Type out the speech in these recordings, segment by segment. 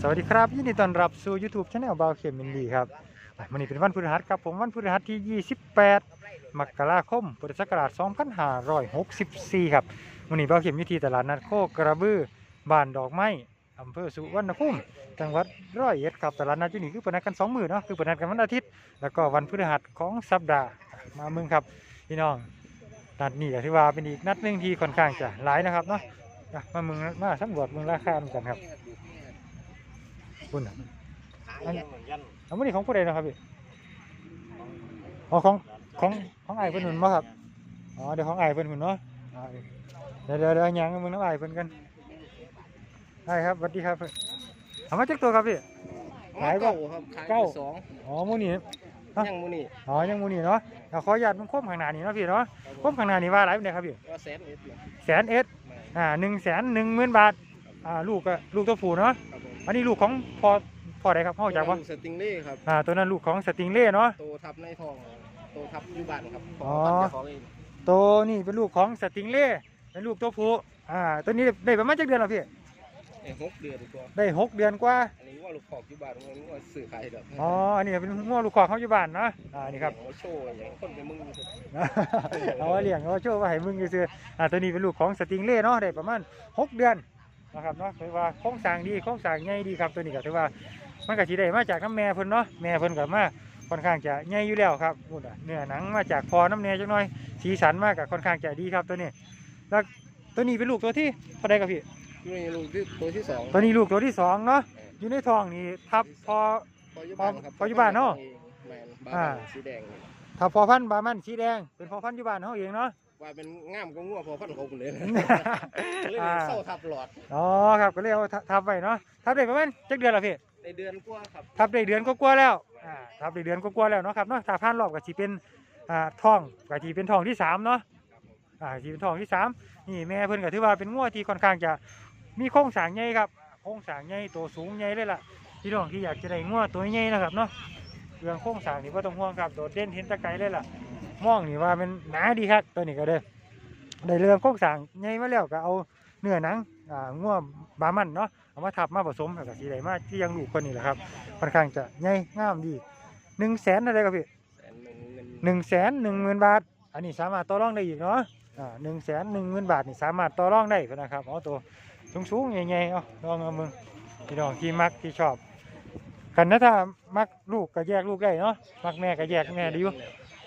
สวัสดีครับยินดีต้อนรับสู่ YouTube Channel บาวเข็มมินดีครับวันนี้เป็นวันพฤหัสครับผมวันพฤหัสที่ 28 มกราคม พุทธศักราช 2564 ครับวันนี้บาวเข็มยู่ที่ตลาดนัดโคกระบือบ้านดอกไม้อำเภอสุวรรณภูมิจังหวัดร้อยเอ็ดครับตลาดนัดที่นี่คือเปิดนัดกันสองมื้อเนาะคือเปิดนัดกันวันอาทิตย์ แล้วก็วันพฤหัสของสัปดาห์มาเมืองครับพี่น้องนัดนี้ก็ถือว่าเป็นอีกนัดหนึ่งที่ค่อนข้างจะหลายนะครับเนาะอะมาเมืองมาสำรวจเมืองราคากันครับ คุณน่ะอันอันนี้ของผู้ใดนะครับพี่อ๋อของของของไอ้ายเพิ่นหุ่นบ่ครับอ๋อเดี๋ยวของไอ้ายเพิ่นหุ่นเนาะอ่าเดี๋ยวเดี๋ยวเดี๋ยวเอาหยังมึงน้ำไอ้ายเพิ่นกันได้ครับสวัสดีครับเอามาจักตัวครับพี่ขายบ่เก้าครับขายเก้าไปสองอ๋อหมูนี่ฮะยังมูนี่อ๋อยังหมูนี่เนาะเอาขออนุญาตมึงคมข้างหน้านี่เนาะพี่เนาะคมข้างหน้านี่ว่าหลายปานใดครับพี่ว่าแสนเอ็ดเนี่ยแสนเอ็ดอ่าหนึ่งแสนหนึ่งหมื่นบาทอ่าลูกก็ลูกตัวผู้เนาะครับผม อันนี้ลูกของพ่อพ่อใดครับพ่อจากบ่ลูกสติงเล่ครับอ่าตัวนั้นลูกของสติงเล่เนาะโตทับในท้องโตทับอยู่บ้านครับอ๋อบ้านเจ้าของเองตัวนี่เป็นลูกของสติงเล่เป็นลูกตัวผู้อ่าตัวนี้ได้ประมาณจักเดือนแล้วพี่เอ้ยหกเดือนตัวได้หกเดือนกว่าอันนี้ว่าลูกขอกอยู่บ้านมันว่าสื่อขายเด้ออ๋ออันนี้เป็นงัวลูกขอกเขาอยู่บ้านเนาะอ่านี่ครับว่าโชว์อย่างคนไปมึงอยู่ครับเอาไว้เลี้ยงเอาไว้โชว์ไว้ให้มึงซื้อๆอ่าตัวนี้เป็นลูกของสติงเล่เนาะได้ประมาณหกเดือน นะครับเนาะถือว่าโครงสร้างดีโครงสร้างใหญ่ดีครับตัวนี้ก็ถือว่ามันก็สิได้มาจากน้ำแม่เพิ่นเนาะแม่เพิ่นก็มาค่อนข้างจะใหญ่อยู่แล้วครับนู่นน่ะเนื้อหนังมาจากพอน้ำแน่จักหน่อย สีสันมากก็ค่อนข้างจะดีครับตัวนี้ แล้วตัวนี้เป็นลูกตัวที่เท่าใดครับพี่นี่ลูกที่ตัวที่สองตัวนี้ลูกตัวที่สองเนาะอยู่ในท้องนี่ทับพอพออยู่บ้านครับพออยู่บ้านเนาะแมนบ้าอ่านสีแดงนี่ทับพอพันธุ์บามันสีแดงเป็นพอพันธุ์อยู่บ้านเขาเองเนาะ ว่าเป็นง่ามก็งัวพอพันเขาคนเลยเลยอ่าเศร้าทับหลอดอ๋อครับก็เลยเอาทัทับไว้เนาะทับได้ประมาณจักเดือนละพี่ในเดือนกว่าครับทับได้เดือนก็กว่าๆแล้วอ่าทับได้เดือนก็กว่าๆแล้วเนาะครับเนาะถ้าพันรอบก็สิเป็นอ่าท้องก็สิเป็นท้องที่สามเนาะอ่าสิเป็นท้องที่สามนี่แม่เพิ่นก็ถือว่าเป็นงัวที่ค่อนข้างจะมีโครงสร้างใหญ่ครับโครงสร้างใหญ่ตัวสูงใหญ่เลยล่ะพี่น้องที่อยากจะได้งัวตัวใหญ่นะครับเนาะเรื่องโครงสร้างนี่ก็ต้องห่วงครับโดดเด่นเห็นแตะไกลเลยล่ะ มองนี่ว่ามันหนาดีครับตัวนี้ก็เด้อได้เรื่อโครงสางใหญ่มาแล้วก็เอาเนื้อหนังอ่าง่วบามันเนาะเอามาทับมาผสมแล้วก็สีได้มาที่ยังลูกคนนี้แหละครับค่อนข้างจะใหญ่งามดีหนึ่งแสนอะไรครับพี่หนึ่งแสนหนึ่งหมื่นบาท อันนี้สามารถต่อรองได้อีกเนาะอ่าหนึ่งแสนหนึ่งหมื่นบาทนี่สามารถต่อรองได้นะครับเอาตัวสูงๆใหญ่ๆเอาลองเอามึงพี่น้องที่มักที่ชอบกันนะถ้ามักลูกก็แยกลูกได้เนาะมักแม่ก็แยกแม่ดีอยู่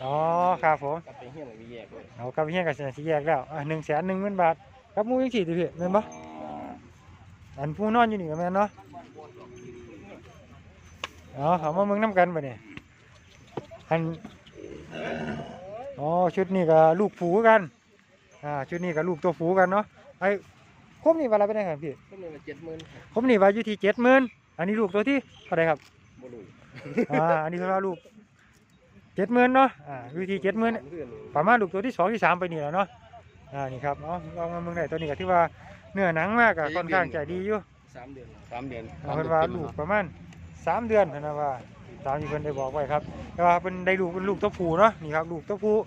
อ๋อครับผมกลับไปเฮี้ยนมีแยกเลยเอากับเฮียกับเสียสิแยกแล้วอะหนึ่งแสนหนึ่งหมื่นบาทกับหมูยังสี่ดิพี่แม่นบ่อันผู้นอนอยู่นี่ก็แม่นเนาะอ๋อเอามาเมืองน้ำกันปะเนี่ยอันอ๋อชุดนี้ก็ลูกผูกันอ่าชุดนี้ก็ลูกตัวผูกันเนาะไอ้คมนี่ว่าอะไรเป็นไงครับพี่ก็มีมาเจ็ดหมื่นคมนี่ว่าอยู่ที่เจ็ดหมื่นอันนี้ลูกตัวที่เท่าไหรครับบลูอ่าอันนี้คือว่าลูก เจ็ดหมื่นเนาะอ่าวิธีเจ็ดหมื่นเพื่อนประมาณลูกตัวที่สองที่สามไปนี่แหล้วเนาะอ่านี่ครับเนาะลองมาเมืองไหนตัวนี้ก็ที่ว่าเนื้อหนังมากอะค่อนข้างจะดีอยู่สามเดือนสามเดือนเอาเป็นว่าลูกประมาณสามเดือนเท่านะว่าตามที่เพิ่นได้บอกไว้ครับแต่ว่าเป็นได้ลูกเป็นลูกตัวผู้เนาะนี่ครับลูกตัวผู้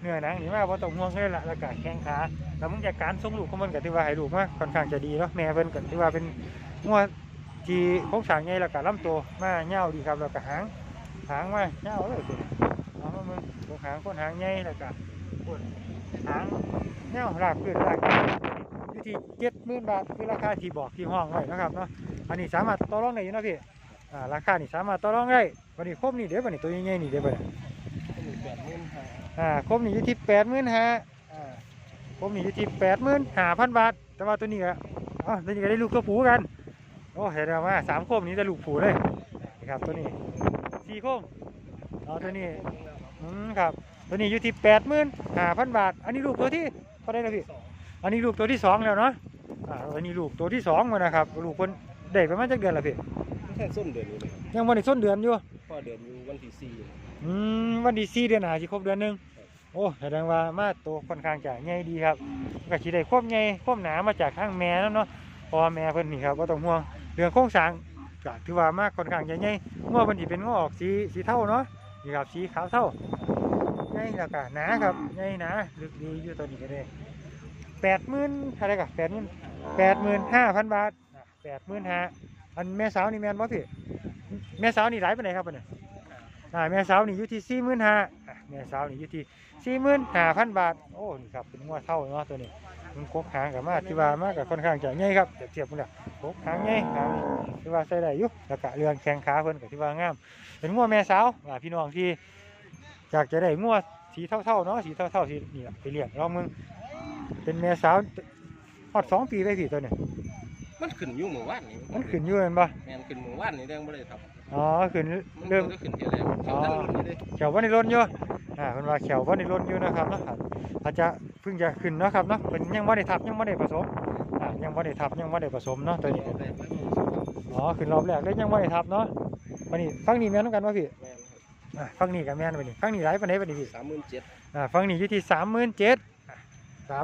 เนื้อหนังนี่มากเพราะต้องห่วงเลยละแล้วก็แข้งขาแล้วมึงจากการส่งลูกของมันก็ถือว่าให้ลูกมาค่อนข้างจะดีเนาะแม่เพิ่นก็ถือว่าเป็นงัวที่โครงสร้างใหญ่แล้วก็ลำตัวมาเงาวดีครับแล้วก็หางหางมาเงาวเลย กหางคนหางใหญ่แล้วก็ปวดหางเงาวลากเกินลากอยู่ที่เจ็ดหมื่นบาทคือราคาที่บอกที่ห้องไว้นะครับเนาะอันนี้สามารถต่อรองได้อยู่นะพี่อ่าราคานี่สามารถต่อรองได้วันนี้ครบนี่เดี๋ยววันนี้ตัวใหญ่ๆนี่เดี๋ยววันนี้แปดหมื่นห้าอ่าครบนี่อยู่ที่แปดหมื่นห้าอ่าครบนี่อยู่ที่แปดหมื่นห้าพันบาท แต่ว่าตัวนี้ก็อ๋อตัวนี้ก็ได้ลูกตัวผูกันโอ้เห็นแล้วว่าสามครบนี้จะลูกผูเลยนี่ครับตัวนี้สี่ครบเอาตัวนี้ อืมครับ ตัวนี้อยู่ที่แปดหมื่นห้าพันบาท อันนี้ลูกตัวที่เท่าไหรนะพี่ อันนี้ลูกตัวที่สองแล้วเนาะ อ่า อันนี้ลูกตัวที่สองมานะครับ ลูกคนได้ประมาณจักเดือนละพี่แค่ส้นเดือนนี้เลยยังวันนี้ส้นเดือนอยู่ พ่อเดือนอยู่วันที่สี่อืมวันที่สี่เดือนหาสิครบเดือนหนึ่งโอ้แสดงว่ามาตัวค่อนข้างจะใหญ่ดีครับก็สิได้ควบใหญ่ควบหนามาจากข้างแม่แล้วเนาะพอแม่เพิ่นนี่ครับก็ต้องห่วงเรื่องโครงสร้างก็ถือว่ามากค่อนข้างจะใหญ่ง้อเพิ่นสิเป็นง้อออกสีสีเทาเนาะ นี่ครับสีขาวเท่าใหญ่แล้วก็หนาครับใหญ่หนาลึกดีอยู่ตัวนี้ก็ได้แปดหมื่นเท่าไรกับแปดหมื่นแปดหมื่นห้าพันบาทแปดหมื่นห้าอันแม่สาวนี่แม่นบ่พี่แม่สาวนี่หลายปานครับบัดนี้อ่าแม่สาวนี่อยู่ที่45,000อะแม่สาวนี่อยู่ที่45,000บาทโอ้นี่ครับเป็นงัวเท่าเนาะตัวนี้ มันกกหางกับมาที่ว่ามาก็ค่อนข้างจะใหญ่ครับเทียบเทียบกันแล้วกกหางใหญ่หางที่ว่าใส่ได้อยู่แล้วก็เรื่องแข้งขาเพิ่นก็ที่ว่างาม เป็นงัวแม่สาวอ่าพี่น้องที่อยากจะได้งัวสีเท่าๆเนาะสีเท่าๆสีนี่ล่ะไปเลี้ยงลองมึงเป็นแม่สาวฮอดสองปีไปพี่ตัวนี้มันขึ้นอยู่หมู่บ้านนี่มันขึ้นอยู่แม่นบ่แม่นขึ้นหมู่บ้านนี่เรื่องบ่ได้ครับ อ๋อขึ้นมันเริ่มก็ขึ้นเที่ยวแรกเขาตั้งรุ่นนี่เลยเขียวว่าในรถอยู่อ่าเพิ่นว่าเขียวว่าในรถอยู่นะครับเนาะอาจอาจจะเพิ่งจะขึ้นเนาะครับเนาะเพิ่นยังบ่ได้ทับยังบ่ได้ผสมอ่ายังบ่ได้ทับยังบ่ได้ผสมเนาะตัวนี้รอบแรกมันหมู่สองอ๋อขึ้นรอบแรกเลยยังบ่ได้ทับเนาะบัดนี้ฟังนี่แม่นำกันบ่พี่แม่นอ่าฟังนี่ก็แม่นบัดนี้ฟังนี่หลายปานใดบัดนี้พี่สามหมื่นเจ็ดอ่าฟังนี่อยู่ที่37,000อ่า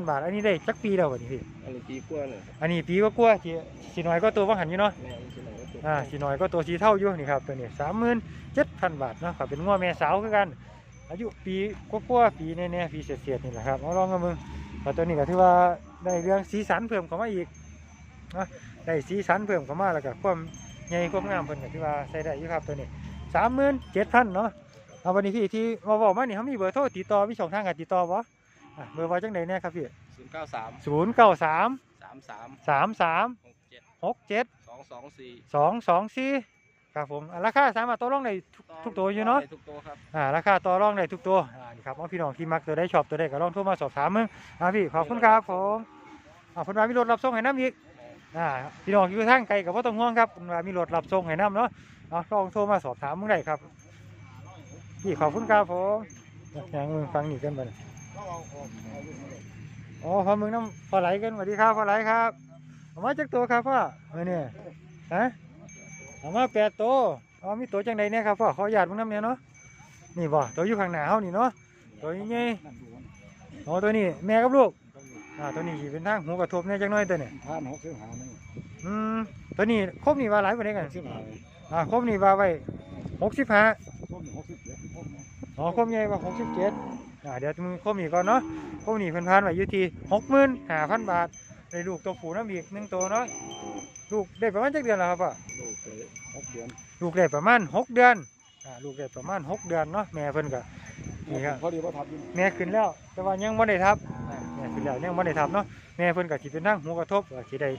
37,000บาท อันนี้ได้จักปีแล้วบัดนี้พี่อันนี้ปีกว่าเนี่ยอันนี้ปีกว่าๆสิสิน้อยกว่าตัวบ่หันอยู่เนาะแม่นสิหน่ อยก็ตัวอ่าสีน้อยก็ตัวสีเท่าอยู่นี่ครับตัวนี้สามหมื่นเจ็ดพันบาทเนาะครับเป็นง้อแม่สาวคือกัน อายุปีกว่าๆปีแน่ๆปีเศษๆนี่แหละครับเอาลองกันมึงแต่ตัวนี้ก็ถือว่าได้เรื่องสีสันเพิ่มเข้ามาอีกนะได้สีสันเพิ่มเข้ามาแล้วก็ความใหญ่ความงามเพิ่นก็ถือว่าใช้ได้อยู่ครับตัวนี้สามหมื่นเจ็ดพันเนาะเอาวันนี้พี่ที่มาบอกมานี่เขามีเบอร์โทรติดต่อมีช่องทางการติดต่อบ่อะเบอร์ว่าจังไดแน่ครับพี่ศูนย์เก้าสามศูนย์เก้าสามสามสามสามสามหกเจ็ดหกเจ็ด สองสองสี่สองสองสี่ครับผมอะราคาสามารถต่อรองได้ทุกทุกตัวอยู่เนาะได้ทุกตัวครับอ่าราคาต่อรองได้ทุกตัวอ่านี่ครับเอาพี่น้องที่มักตัวได้ชอบตัวได้ก็ลองโทรมาสอบถามมึงอ่าพี่ขอบคุณครับผมอ่าเพิ่นว่ามีรถรับส่งให้น้ำอีกอ่าพี่น้องอยู่ทางไกลก็บ่ต้องห่วงครับเพิ่นว่ามีรถรับส่งให้น้ำเนาะเอาลองโทรมาสอบถามมึงได้ครับพี่ขอบคุณครับผมอย่างมึงฟังนี่กันบ่เนี่ยอ๋อพอมึงน้ำพอไหลกันสวัสดีครับพอไหลครับ เอามาจากตัวครับพ่อเออเนี่ยฮะเอามาแปดตัวเอามีตัวจังใดเนี่ยครับพ่อขออนุญาตมึงน้ำเนี่ยเนาะนี่บ่ตัวอยู่ข้างหน้าเฮานี่เนาะตัวนี้ไงอ๋อตัวนี้แม่กับลูกอ่าตัวนี้สิเป็นทางหูกระทบแน่จังน้อยตัวนี้พันหกสิบห้าหนึ่งอืมตัวนี้ครบนี่ว่าหลายปานใดกันสิบห้าอ่าครบนี่ว่าไว้65ครบหนึ่งหกสิบเจ็ดครบอ๋อครบใหญ่ว่า67อ่าเดี๋ยวมึงครบนี่ก่อนเนาะครบนี่เพิ่นพานไว้อยู่ที่65,000บาท ได้ลูกตัวผู้น้ำอีกหนึ่งตัวเนาะลูกได้ประมาณจักเดือนแล้วครับพ่อลูกเลยหกเดือนลูกได้ประมาณหกเดือนอ่าลูกได้ประมาณหกเดือนเนาะแม่เพิ่นก็นี่ครับพอดีว่าทับอยู่แม่ขึ้นแล้ว แต่ว่ายังบ่ได้ทับอ่าแม่ขึ้นแล้วยังบ่ได้ทับเนาะแม่เพิ่นก็สิเป็นทางหูกระทบก็สิได้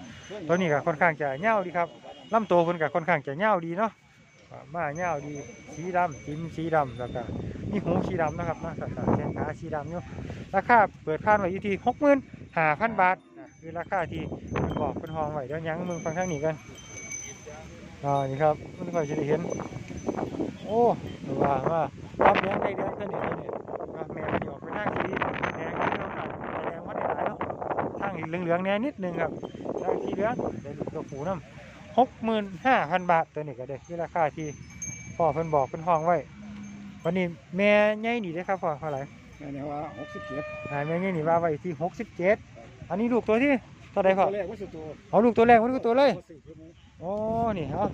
ตัวนี้ก็ค่อนข้างจะยาวดีครับลำตัวเพิ่นก็ค่อนข้างจะยาวดีเนาะอ่ามายาวดีสีดำจิ้มสีดำแล้วก็มีหูสีดำนะครับเนาะแล้วก็แขนขาสีดำอยู่ราคาเปิดคานไว้อยู่ที่65,000บาทอ่า คือราคาที่เพิ่นบอกเพิ่นห้องไว้เดี๋ยวยังมึงฟังทางนี้กันอ่านี่ครับมันค่อยสิได้เห็น โอ้ว่าว่ารับเลี้ยงได้เดือนขึ้นนี่ตัวนี้ก็แม่มันออกไปทางสีแดงนิดนึงครับแดงว่าได้หลายเนาะทางเหลืองๆแน่นิดนึงครับทางสีเหลืองได้ลูกตัวผูน้ำหกหมื่นห้าพันบาทตัวนี้ก็ได้คือราคาที่พ่อเพิ่นบอกเพิ่นห้องไว้ วันนี้แม่ใหญ่นี่ได้อครับพ่อเท่าไหร่แม่เนี่ยว่าหกสิบเจ็ดอ่าแม่ใหญ่นี่ว่าไว้ที่หกสิบเจ็ด อันนี้ลูกตัวที่เท่าไหร่พ่อตัวแรกว่าสุดตัวเอาลูกตัวแรกมันคือตัวเลยสี่ชั่วโมงโอ้นี่เอา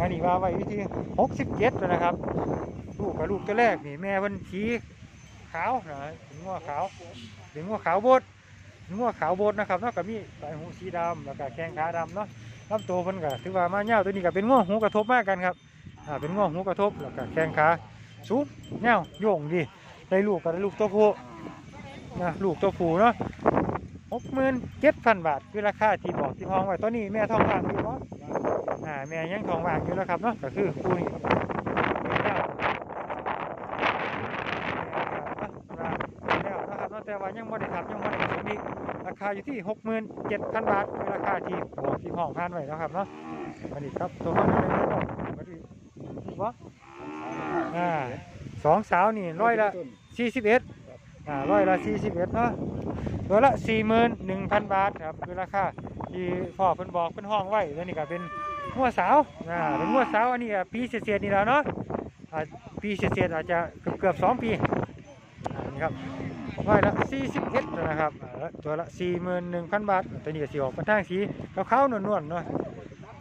อันนี้ว่าไว้ที่หกสิบเจ็ดแล้วนะครับ ลูกกับลูกตัวแรกนี่แม่เพิ่นสีขาวนะเป็นงัวขาวเป็นงัวขาวโบดเป็นงัวขาวโบดนะครับเนาะก็มีสายหูสีดำแล้วก็แข้งขาดำเนาะลำตัวเพิ่นก็ถือว่ามาเน่าวตัวนี้ก็เป็นงัวหูกระทบมากกันครับอ่าเป็นงัวหูกระทบแล้วก็แข้งขาสูงเน่าวโยงดีได้ลูกก็ได้ลูกตัวผู้นะลูกตัวผู้เนาะห กหมื่นเจ็ดพันบาทคือราคาที่บอกที่ห้องไว้ตอนนี้แม่ทองว่างอยู่เนาะอ่าแม่ยังทองว่างอยู่แล้วครับเนาะก็คือคู่นี้แล้วแล้วนะครับเนาะแต่ว่ายังไม่ได้ทำยังไม่ได้ผสมอีกราคาอยู่ที่หกหมื่นเจ็ดพันบาทคือราคาที่บอกที่ห้องพันไว้แล้วครับเนาะมาดิครับตัวมันเป็นเนาะมาดิวะอ่าสองสาวนี่ร้อยละสี่สิบเอ็ดอ่าร้อยละสี่สิบเอ็ดเนาะ ตัวละสี่หมื่นหนึ่งพันบาทครับคือราคาที่พ่อเพิ่นบอกเพิ่นห้องไว้แล้วนี่ก็เป็นงัวสาวอ่าเป็นงัวสาวอันนี้ปีเศษๆนี่แล้วเนาะอ่าปีเศษๆอาจจะเกือบเกือบสองปีนี่ครับไว้ละสี่สิบเอ็ดนะครับตัวละสี่หมื่นหนึ่งพันบาทตัวนี้ก็สีออกเป็นทางสีขาวๆนวลๆเนาะ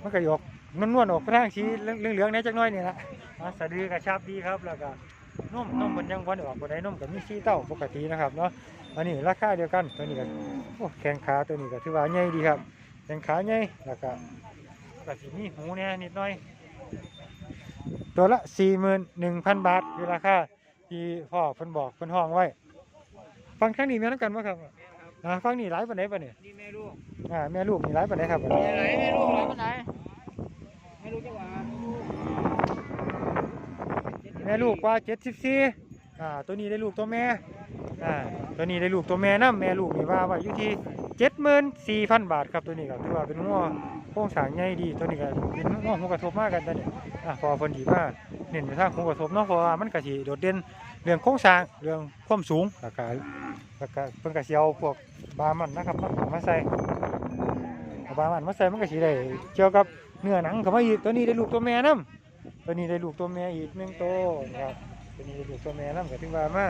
มันก็ออกนวลๆออกเป็นทางสีเหลืองๆในจักหน้อยนี่ละอ่าสะดือกระชับดีครับแล้วก็นมนมมันยังวันออกบ่ได้นมก็มีสีเต้าปกตินะครับเนาะ อันนี้ราคาเดียวกันตัวนี้ก็โอ้แข้งขาตัวนี้ก็ถือว่าใหญ่ดีครับแข้งขาใหญ่แล้วก็ก็สิมีหูเนี่ยนิดหน่อย ตัวละ 41,000 บาทคือราคาที่พ่อเพิ่นบอกเพิ่นห้องไว้ ฟังข้างนี้แม่นำกันบ่ครับอ่าฟังนี่หลายปานใดปะเนี่ยนี่แม่ลูกอ่าแม่ลูกนี่หลายปานใดครับแม่ไหนแม่ลูกหลายปานไหนแม่ลูกจังหวะแม่ลูกว่า74อ่าตัวนี้ได้ลูกตัวแม่ อ่าตัวนี้ได้ลูกตัวแม่นํแม่ลูกนี่ว่าไว้อยู่ที่74,000บาทครับตัวนี้ก็ถือว่าเป็นงัวโครงสางใหญ่ดีตัวนี้ก็เป็นงัวหัวกระทบมากกันตัวนี้อ่าพอเพิ่นดีมากเน้นไปทางหัวกระทบเนาะเพราะว่ามันก็สิโดดเด่นเรื่องโครงสางเรื่องความสูงแล้วก็แล้วก็เพิ่นก็สิเอาพวกบามันนะครับมามาใส่บามันมาใส่มันก็สิได้เกี่ยวกับเนื้อหนังเข้ามาอีกตัวนี้ได้ลูกตัวแม่นํตัวนี้ได้ลูกตัวแม่อีกหนึ่งตัวนะครับ ตัวนี้ได้ลูกตัวแม่นํก็ถึงว่ามา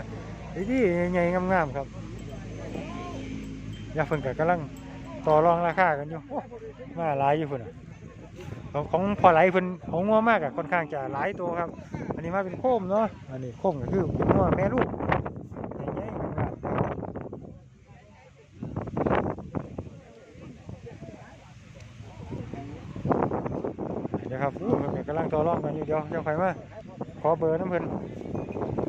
ดีๆใหญ่ๆงามๆครับอย่าเพิ่นก็กำลังต่อรองราคากันอยู่โอ้มาหลายอยู่พุ่นของของพอไหลเพิ่นของงัวมากอะค่อนข้างจะหลายตัวครับ อันนี้มาเป็นโค้มเนาะอันนี้โคมก็คือเป็นงัวแม่ลูกเดี๋ยวครับอู้กำลังต่อรองกันอยู่เดี๋ยวเจ้าไฟมา อเบอร์น้ำเพิ่น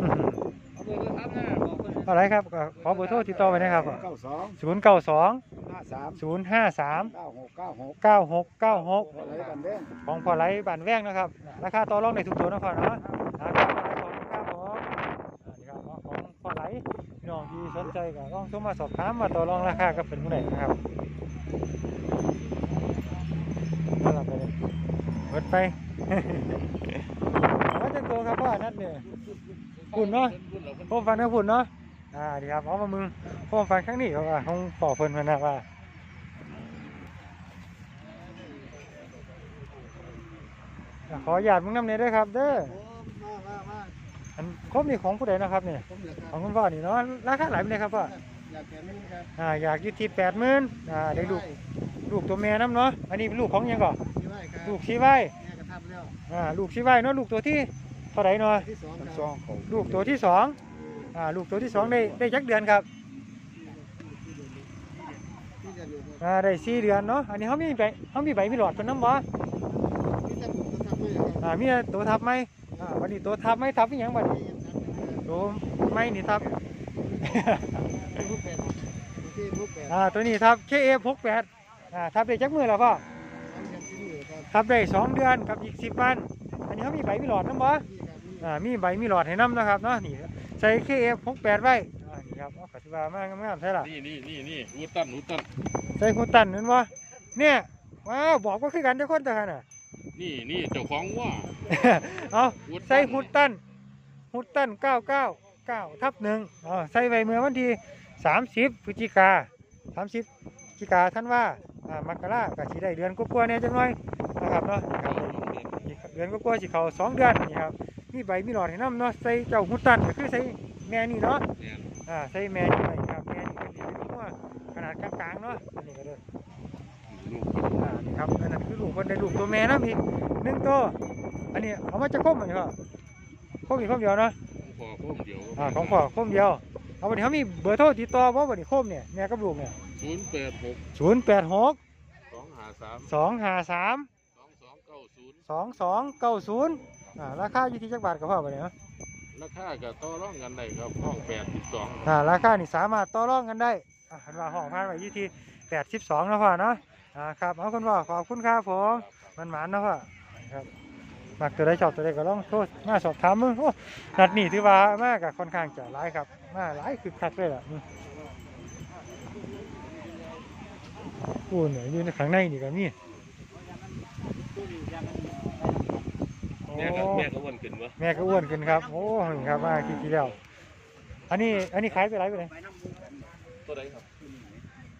อื้อหือเอาเบอร์โทรศัพท์นะบอกเพิ่นอะไรครับก็ขอเบอร์โทรติดต่อไปนะครับเก้าสองศูนย์เก้าสองห้าสามศูนย์ห้าสามเก้าหกเก้าหกเก้าหกเก้าหกอะไรกันเด้งของพอไหลบ้านแว้งนะครับ ราคาต่อรองในทุกตัวนะพ่อเนาะนะครับพอไหลของครับผมอันนี้ครับของพอไหลพี่น้องที่สนใจก็ลองโทรมาสอบถามมาต่อรองราคากับเป็นผู้ใดนะครับนั่นแหละไปเลยเบิดไป ว่าจะโตครับพ่อนัดเนี่ยคุณเนาะพ่อฟันนะคุณเนาะอ่าดีครับเอามามึงพ่อฟันครั้งนี้เขาว่าของป่อเพิ่นเพิ่นนะว่าขออนุญาตมึงนำเนี่ยด้วยครับ เด้อมามามาอันครบนี่ของผู้ใดนะครับเนี่ยผมเหลือคขรัอบงคุณพ่อนี่เนาะราคาหลายเป็นไงครับพ่ออยากแก่ไม่ครับอ่าอยากอยู่ที่แปดหมื่นอ่าได้ลูกลูกตัวแม่น้ำเนาะอันนี้เป็นลูกของหยังก่อที่ไหวครับลูกชีไว้แม่กระทำแล้วอ่าลูกชีไว้เนาะลูกตัวที่ เท่าไหร่เนาะที่สองทั้งคสรัอบงเขาลูกตัวที่สองอ่าลูกตัวที่สองได้ได้จักเดือนครับที่จะอยู่อ่าได้สี่เดือนเนาะอันนี้เขามีใบเขามีใบมีหลอดเป็นน้ำบ่ที่จะผมจะทำด้วยครับอ่ามีตัวทับไหมอ่าวันนี้ตัวทับไหมทับอีหยังบัดนี้ตัวไม่นี่ทับลูกแปดที่ลูกแปดอ่าตัวนี้ทับ KF68 อ่าทับได้จักมือแล้วพ่อทำกันที่เหลือครับทับได้สองเดือนกับอีกสิบวันอันนี้เขามีใบมีหลอดน้ำบ่ที่ครับนี่ อ่ามีใบมีหลอดให้น้ำนะครับเนาะนี่ใส่ KF68 ไว้อ่านี่ครับเอาปัจจุบันมากงามๆใช่ล่ะนี่นี่นี่นี่อูตันอูตันใส่หุ่นตันนั่นบ่เนี่ยว้าวบอกว่าคือกันทุกคนแต่กันอะนี่นี่เจ้าของว่าเอาอูตันใส่หุ่นตันหุ่นตัน999ทับหนึ่งอ๋อใส่ไว้เมื่อวันที่30พฤศจิกา30พฤศจิกาท่านว่าอ่ามกราก็สิได้เดือนกว่าๆเนี่ยจังหน่อยนะครับเนาะครับอีก เดือนก็กลัวสิเขาสองเดือนนี่ครับมีใบมีหลอดให้น้ำเนาะใส่เจ้าหุตันก็คือใส่แม่นี่เนาะเนี่ยอ่าใส่แม่นี่ไปครับแม่นี่เป็นดีเป็นหัวขนาดกลางๆเนาะอันนี้ก็เด้อลูกอ่านี่ครับอันนั้นคือลูกคนได้ลูกตัวแม่นะอีกหนึ่งตัวอันนี้เอามาจะคมอันนี้ก็คมอีกคมเดียวเนาะพอพุ่มเดียวอ่าของพ่อคมเดียวเอาวันนี้เขามีเบอร์โทรติดต่อบ่วันนี้คมเนี่ยแม่กับลูกเนี่ยศูนย์แปดหกศูนย์แปดหกสองห้าสามสองห้าสาม ศูนย์สองสองเก้าศูนย์อ่าราคาอยู่ที่จักบาทกับพ่อไปเนี่ยเนาะราคากับต่อรองกันได้ครับห้องแปดสิบสองอ่าราคานี่สามารถต่อรองกันได้อ่าคันว่าห้องพันไว้อยู่ที่แปดสิบสองนะพ่อเนาะอ่าครับเอาคุณพ่อขอบคุณครับผมมันหมานนะพ่อครับมักตัวใดชอบตัวใดก็ลองโทษมาสอบถามมึงโอ้นัดนี่ถือว่ามากกับค่อนข้างจะหลายครับมาหลายคือคักเลยล่ะอืมโอ้เนี่ยอยู่ในข้างในนี่ก็มีโอ้ แม่ก็แม่ก็วนขึ้นวะแม่ก็อ้วนขึ้นครับ โอ้นี่ครับมาคิดทีแล้ว อันนี้อันนี้ขายไปไรไปเลยตัวไหนครับ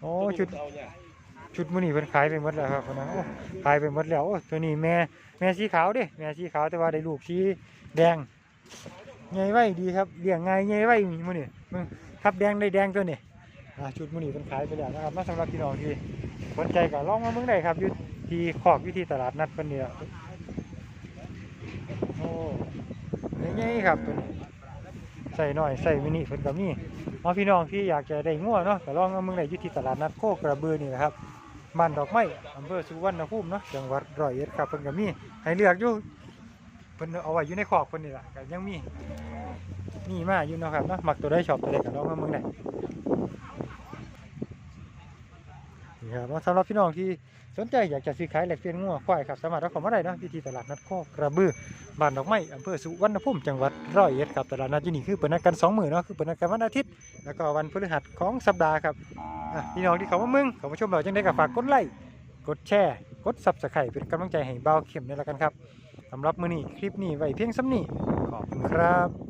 โอ้ชุดเอาเนี่ยชุดมื้อนี้เพิ่นขายไปหมดแล้วครับคนนั้นโอ้ขายไปหมดแล้วโอ้ตัวนี้แม่แม่สีขาวเด้แม่สีขาวแต่ว่าได้ลูกสีแดงใหญ่ไว้ดีครับเลี้ยงง่ายใหญ่ไว้มื้อนี้มึงทับแดงได้แดงตัวนี้อ่าชุดมื้อนี้เพิ่นขายไปแล้วนะครับมาสำหรับพี่น้องที่สนใจก็ลองมาเบิ่งได้ครับอยู่ ที่คอกอยู่ที่ตลาดนัดเพิ่นนี่ล่ะโอ้ใหญ่ๆครับตัวนี้ใส่หน้อยใส่มินิเพิ่นก็มีเอาพี่น้องที่อยากจะได้งัวเนาะก็ลองมาเบิ่งได้อยู่ที่ตลาดนัดโคกระบือนี่นะครับบ้านดอกไม้อำเภอสุวรรณภูมิเนาะจังหวัดร้อยเอ็ดครับเพิ่นก็มีให้เลือกอยู่เพิ่นเอาไว้อยู่ในคอกเพิ่นนี่แหละก็ยังมีมีมาอยู่เนาะครับเนาะมักตัวใดชอบตัวใดก็ลองมามืองได้ นี่ครับสำหรับพี่น้องที่สนใจอยากจะซื้อขายแลกเปลี่ยนงัวควายครับสามารถเอาเข้ามาได้นะที่ที่ตลาดนัดโคกระบือบ้านดอกไม้อำเภอสุวรรณภูมิจังหวัดร้อยเอ็ดครับตลาดนัดที่นี่คือเปิดนัดกันสองหมื้อเนาะคือเปิดนัดกันวันอาทิตย์ แล้วก็วันพฤหัสของสัปดาห์ครับพี่น้องที่เขามามึงเขามาชมเราจังได้กับฝากกดไลค์กดแชร์ กดซับสไครต์เป็นกำลังใจให้เบาเข็มนี่ละกันครับสำหรับมื้อนี้คลิปนี้ไว้เพียงซ้ำนี้ขอบคุณครับ